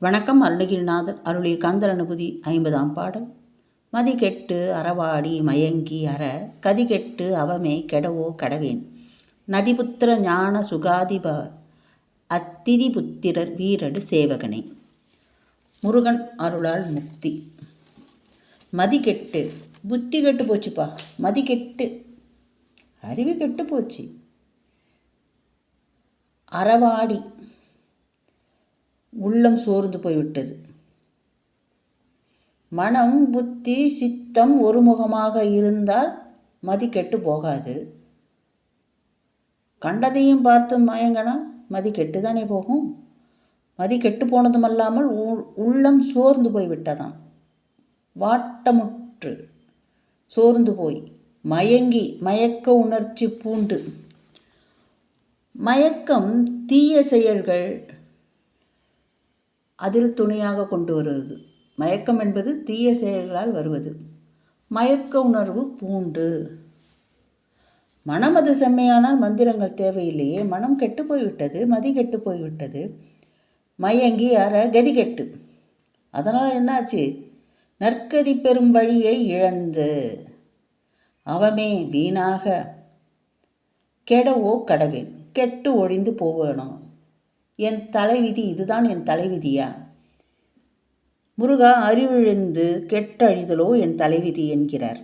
வணக்கம் அருணகிரிநாதர். அருளிய கந்தர் அனுபூதி ஐம்பதாம் பாடல். மதி கெட்டு அறவாடி மயங்கி அற கதி கெட்டு அவமே கெடவோ கடவேன். நதிபுத்திர ஞான சுகாதிப அத்திதி புத்திரர் வீரடு சேவகனே. முருகன் அருளால் முக்தி. மதி கெட்டு புத்தி கெட்டு போச்சுப்பா. மதி கெட்டு அறிவு கெட்டு போச்சு. அறவாடி உள்ளம் சோர்ந்து போய்விட்டது. மனம் புத்தி சித்தம் ஒருமுகமாக இருந்தால் மதி கெட்டு போகாது. கண்டதையும் பார்த்து மயங்கனா மதி கெட்டு தானே போகும். மதி கெட்டு போனதுமல்லாமல் உள்ளம் சோர்ந்து போய் விட்டதாம் வாட்டமுற்று சோர்ந்து போய் மயங்கி மயக்க உணர்ச்சி பூண்டு. மயக்கம் தீய செயல்கள் அதில் துணையாக கொண்டு வருவது. மயக்கம் என்பது தீய செயல்களால் வருவது. மயக்க உணர்வு பூண்டு. மனம் அது செம்மையானால் மந்திரங்கள் தேவையில்லையே. மனம் கெட்டு போய்விட்டது மதி கெட்டு போய்விட்டது. மயங்கி அற கதி கெட்டு. அதனால் என்னாச்சு? நற்கதி பெறும் வழியை இழந்து. அவமே வீணாக. கெடவோ கடவேன். கெட்டு ஒழிந்து போவேணும் என் தலைவிதி இதுதான் என் தலைவிதியா? முருகா அறிவிழந்து கெட்டழிதலோ என் தலைவிதி என்கிறார்.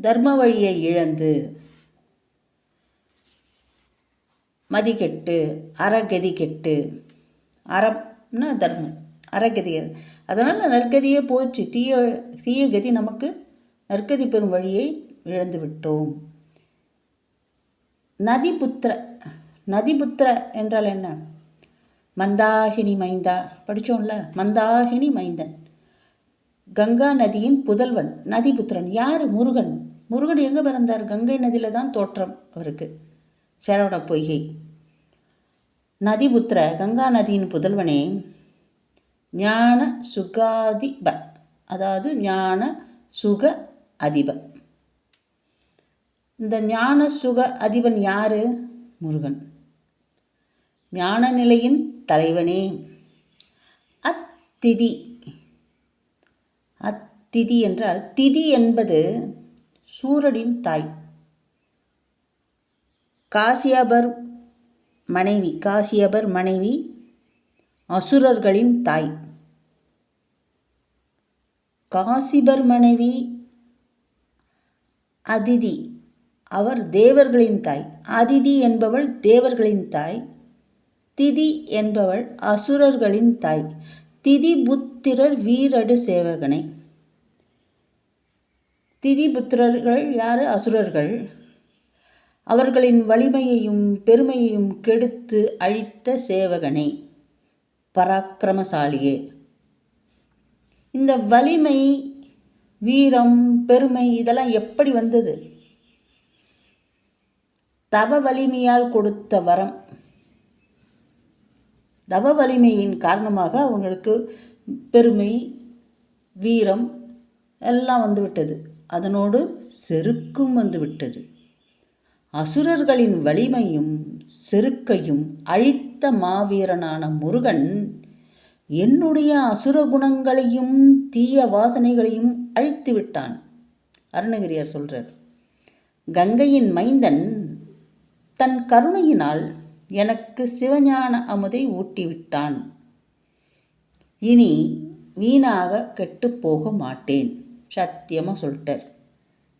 தர்ம வழியை இழந்து மதி கெட்டு அறகதி கெட்டு. அறம்னா தர்மம் அறகதி. அதனால் நற்கதியே போச்சு. தீய தீய கதி நமக்கு நற்கதி பெறும் வழியை இழந்து விட்டோம். நதிபுத்திர நதிபுத்திர என்றால் என்ன? மந்தாகினி மைந்தா. படித்தோம்ல மந்தாகினி மைந்தன். கங்கா நதியின் புதல்வன் நதிபுத்திரன். யார்? முருகன். முருகன் எங்கே பிறந்தார்? கங்கை நதியில் தான் தோற்றம் அவருக்கு. சரவண பொய்கை. நதிபுத்திர கங்கா நதியின் புதல்வனே ஞான சுகாதிப. அதாவது ஞான சுக அதிப. இந்த ஞான சுக அதிபன் யார்? முருகன். ஞான நிலையின் தலைவனே. அத்திதி. அத்திதி என்றால் திதி என்பது சூரனின் தாய். காசியபர் மனைவி காசியபர் மனைவி அசுரர்களின் தாய். காசிபர் மனைவி அதிதி அவர் தேவர்களின் தாய். அதிதி என்பவள் தேவர்களின் தாய். திதி என்பவள் அசுரர்களின் தாய். திதி புத்திரர் வீரடு சேவகனை. திதி புத்திரர்கள் யார்? அசுரர்கள். அவர்களின் வலிமையையும் பெருமையையும் கெடுத்து அழித்த சேவகனை. பராக்கிரமசாலியே. இந்த வலிமை வீரம் பெருமை இதெல்லாம் எப்படி வந்தது? தவ வலிமையால் கொடுத்த வரம். தவ வலிமையின் காரணமாக அவங்களுக்கு பெருமை வீரம் எல்லாம் வந்துவிட்டது. அதனோடு செருக்கும் வந்துவிட்டது. அசுரர்களின் வலிமையும் செருக்கையும் அழித்த மாவீரனான முருகன் என்னுடைய அசுர குணங்களையும் தீய வாசனைகளையும் அழித்து விட்டான் அருணகிரியார் சொல்கிறார் கங்கையின் மைந்தன் தன் கருணையினால் எனக்கு சிவஞான அமுதை ஊட்டிவிட்டான். இனி வீணாக கெட்டு போக மாட்டேன் சத்தியமாக சொல்லிட்டார்.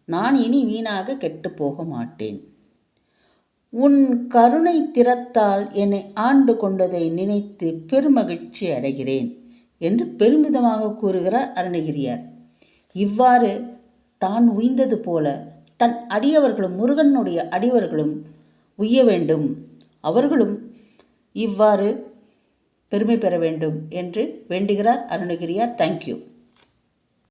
நான் இனி வீணாக கெட்டு போக மாட்டேன். உன் கருணை திறத்தால் என்னை ஆண்டு கொண்டதை நினைத்து பெருமகிழ்ச்சி அடைகிறேன் என்று பெருமிதமாக கூறுகிறார் அருணகிரியார். இவ்வாறு தான் உய்ந்தது போல தன் அடியவர்களும் முருகனுடைய அடியவர்களும் உய்ய வேண்டும். அவர்களும் இவ்வாறு பெருமை பெற வேண்டும் என்று வேண்டுகிறார் அருணகிரியார். தேங்க்யூ